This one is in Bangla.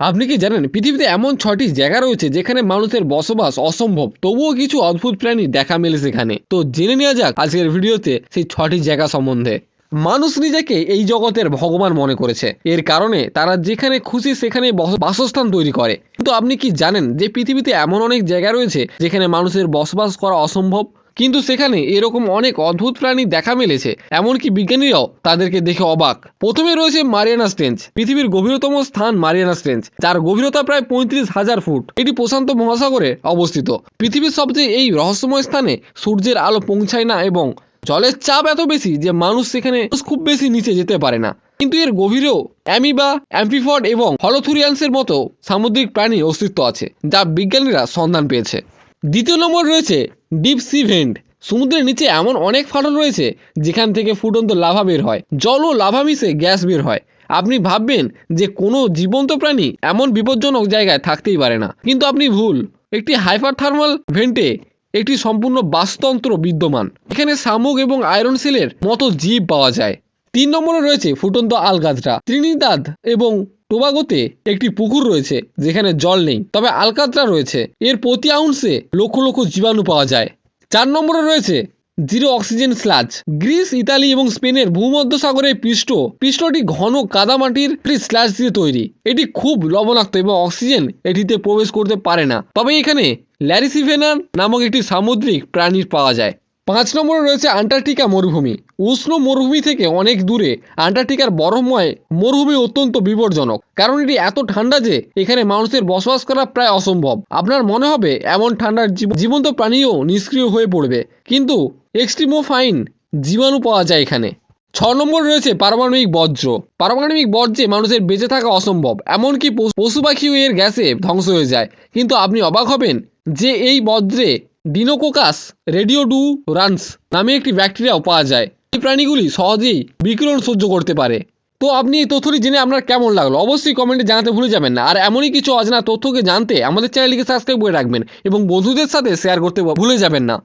আপনি কি জানেন, পৃথিবীতে এমন ছটি জায়গা রয়েছে যেখানে মানুষের বসবাস অসম্ভব, তবুও কিছু অদ্ভুত প্রাণী দেখা মেলে সেখানে তো জেনে নেওয়া যাক আজকের ভিডিওতে সেই ছটি জায়গা সম্বন্ধে। মানুষ নিজেকে এই জগতের ভগবান মনে করেছে। এর কারণে তারা যেখানে খুশি সেখানে বস- বাসস্থান তৈরি করে। কিন্তু আপনি কি জানেন যে পৃথিবীতে এমন অনেক জায়গা রয়েছে যেখানে মানুষের বসবাস করা অসম্ভব? কিন্তু সেখানে এরকম অনেক অদ্ভুত প্রাণী দেখা মিলেছে, এমনকি বিজ্ঞানীরাও তাদেরকে দেখে অবাক। প্রথমে রয়েছে মারিয়ানা স্ট্রেঞ্জ, পৃথিবীর গভীরতম স্থান মারিয়ানা স্ট্রেঞ্জ, যার গভীরতা প্রায় পঁয়ত্রিশ হাজার ফুট। এটি প্রশান্ত মহাসাগরে অবস্থিত। পৃথিবীর সবচেয়ে এই রহস্যময় স্থানে সূর্যের আলো পৌঁছায় না এবং জলের চাপ এত বেশি যে মানুষ সেখানে খুব বেশি নিচে যেতে পারে না। কিন্তু এর গভীরেও অ্যামিবা অ্যাম্পিফড এবং হলোথুরিয়ান্সের মতো সামুদ্রিক প্রাণীর অস্তিত্ব আছে, যা বিজ্ঞানীরা সন্ধান পেয়েছে। দ্বিতীয় নম্বর রয়েছে ডিপ সি ভেন্ট সমুদ্রের নিচে এমন অনেক ফাটল রয়েছে যেখান থেকে ফুটন্ত লাভা বের হয়, জল ও লাভা মিশে গ্যাস বের হয়। আপনি ভাববেন যে কোনো জীবন্ত প্রাণী এমন বিপজ্জনক জায়গায় থাকতেই পারে না। কিন্তু আপনি ভুল। একটি হাইপার থার্মাল ভেন্টে একটি সম্পূর্ণ বাস্তুতন্ত্র বিদ্যমান। এখানে শামুক এবং আয়রন সেলের মতো জীব পাওয়া যায়। তিন নম্বরে রয়েছে ফুটন্ত আলকাতরা ত্রিনিদাদ এবং টোবাগোতে একটি পুকুর রয়েছে, যেখানে জল নেই, তবে আলকাতরা রয়েছে। এর প্রতি আউন্সে লক্ষ লক্ষ জীবাণু পাওয়া যায়। চার নম্বরে রয়েছে zero oxygen sludge. Greece, Italy এবং স্পেনের ভূমধ্যসাগরের পৃষ্ঠ, পৃষ্ঠটি ঘন কাদামাটির স্লাজ দিয়ে তৈরি। এটি খুব লবণাক্ত এবং অক্সিজেন এটিতে প্রবেশ করতে পারে না। তবে এখানে ল্যারিসিভেনার নামক একটি সামুদ্রিক প্রাণীর পাওয়া যায়। পাঁচ নম্বরে রয়েছে আন্টার্কটিকা মরুভূমি। উষ্ণ মরুভূমি থেকে অনেক দূরে আন্টার্কটিকার বরফময় মরুভূমি অত্যন্ত বিপজ্জনক, কারণ এটি এত ঠান্ডা যে এখানে মানুষের বসবাস করা প্রায় অসম্ভব। আপনার মনে হবে, এমন ঠান্ডার জীবন্ত প্রাণীও নিষ্ক্রিয় হয়ে পড়বে, কিন্তু এক্সট্রিমোফাইন জীবাণু পাওয়া যায় এখানে। ছ নম্বর রয়েছে পারমাণবিক বজ্র পারমাণবিক বজ্রে মানুষের বেঁচে থাকা অসম্ভব, এমনকি পশু পাখিও এর গ্যাসে ধ্বংস হয়ে যায়। কিন্তু আপনি অবাক হবেন যে এই বজ্রে ডিনোকোকাস রেডিও ডু রানস নামে একটি ব্যাকটেরিয়াও পাওয়া যায়। এই প্রাণীগুলি সহজেই বিকিরণ সহ্য করতে পারে। তো আপনি এই তথ্যটি জেনে আপনার কেমন লাগল? অবশ্যই কমেন্টে জানাতে ভুলে যাবেন না। আর এমনই কিছু অজানা তথ্যকে জানতে আমাদের চ্যানেলটিকে সাবস্ক্রাইব করে রাখবেন এবং বন্ধুদের সাথে শেয়ার করতে ভুলে যাবেন না।